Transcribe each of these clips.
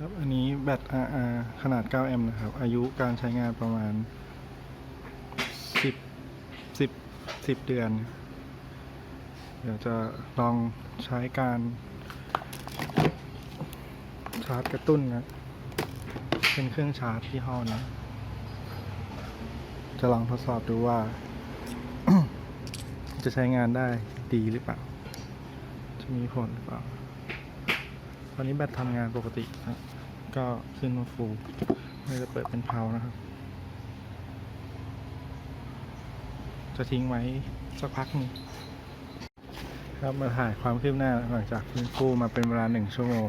ครับ อันนี้แบต RR ขนาด 9 แอมป์นะครับ อายุการใช้งานประมาณ 10 10 10 เดือน เดี๋ยวจะลองใช้การชาร์จกระตุ้นนะ เป็นเครื่องชาร์จที่ห้อนี้จะลองทดสอบดูว่า จะใช้งานได้ดีหรือเปล่า จะมีผลหรือเปล่า ตอนนี้แบตทำงานปกตินะก็ขึ้นมาฟูไม่ได้เปิดเป็นเพานะครับ จะทิ้งไว้สักพักนึงครับมาถ่ายความคืบหน้าหลังจากฟื้นฟูมาเป็นเวลาหนึ่งชั่วโมง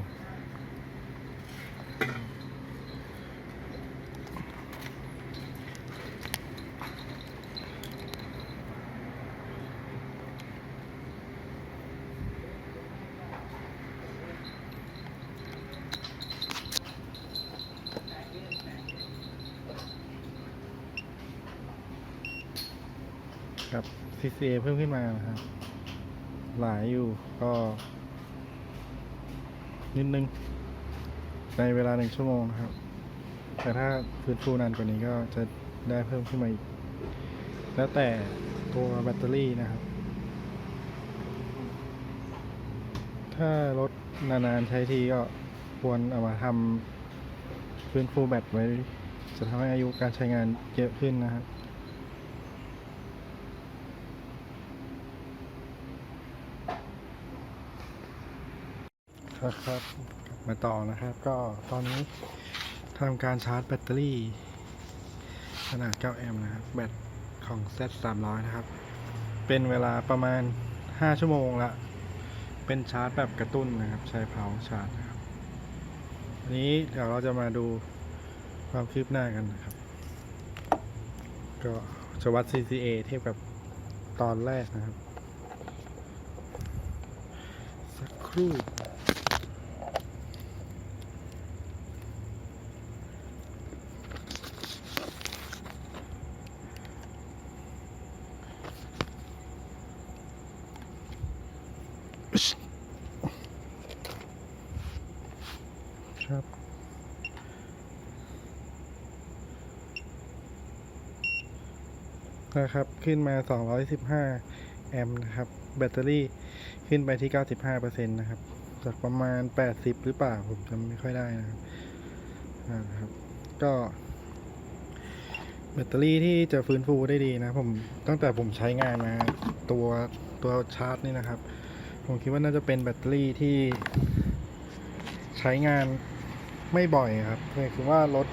ครับ CCA เพิ่มขึ้นมานะครับ หลายอยู่ก็ นิดนึง ในเวลาหนึ่งชั่วโมงนะครับ แต่ถ้าฟื้นฟูนานกว่านี้ก็จะได้เพิ่มขึ้นมาอีก แล้วแต่ตัวแบตเตอรี่นะครับ ถ้ารถนานๆใช้ทีก็ควรเอามาทำฟื้นฟูแบตไว้ จะทำให้อายุการใช้งานเยอะขึ้นนะครับ ครับครับมาต่อนะครับ ก็ตอนนี้ทำการชาร์จแบตเตอรี่ ขนาด 9 แอมป์นะครับ แบตของ Z 3 0 0นะครับ เป็นเวลาประมาณ 5 ชั่วโมงละ เป็นชาร์จแบบกระตุ้นนะครับ ใช้เพาชาร์จนะครับอันนี้เดี๋ยวเราจะมาดูความคืบหน้ากันนะครับ ก็จะวัด CCA เทียบกับตอนแรกนะครับ สักครู่ ครับ นะครับ ขึ้นมา 215 แอมป์นะครับ แบตเตอรี่ขึ้นไปที่ 95%นะครับ จากประมาณ 80 หรือเปล่า ผมจำไม่ค่อยได้นะครับอ่าครับ ก็แบตเตอรี่ที่จะฟื้นฟูได้ดีนะผมตั้งแต่ผมใช้งานมาตัวตัวชาร์จนี่นะครับ ผมคิดว่าน่าจะเป็นแบตเตอรี่ที่ใช้งาน ไม่บ่อยครับคือว่ารถ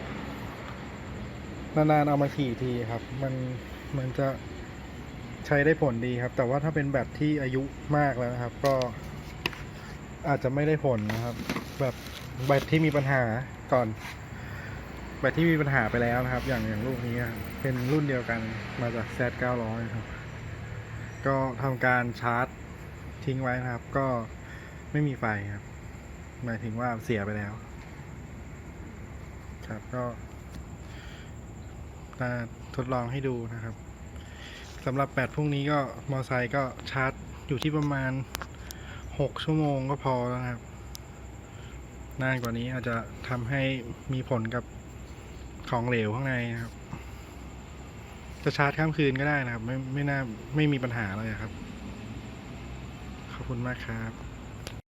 นานๆเอามาขี่ทีครับ มันมันจะใช้ได้ผลดีครับ แต่ว่าถ้าเป็นแบตที่อายุมากแล้วนะครับ ก็อาจจะไม่ได้ผลนะครับ แบบแบตที่มีปัญหาก่อนแบตที่มีปัญหาไปแล้วนะครับ อย่างอย่างลูกนี้เป็นรุ่นเดียวกันมาจาก Z 900ครับ ก็ทำการชาร์จทิ้งไว้นะครับ ก็ไม่มีไฟครับ หมายถึงว่าเสียไปแล้ว ครับก็มาทดลองให้ดูนะครับสำหรับแบตพรุ่งนี้ก็มอไซค์ก็ชาร์จอยู่ที่ประมาณ 6 ชั่วโมงก็พอแล้วครับ นานกว่านี้อาจจะทำให้มีผลกับของเหลวข้างในนะครับ จะชาร์จข้ามคืนก็ได้นะครับ ไม่ไม่น่าไม่มีปัญหาเลยครับ ขอบคุณมากครับ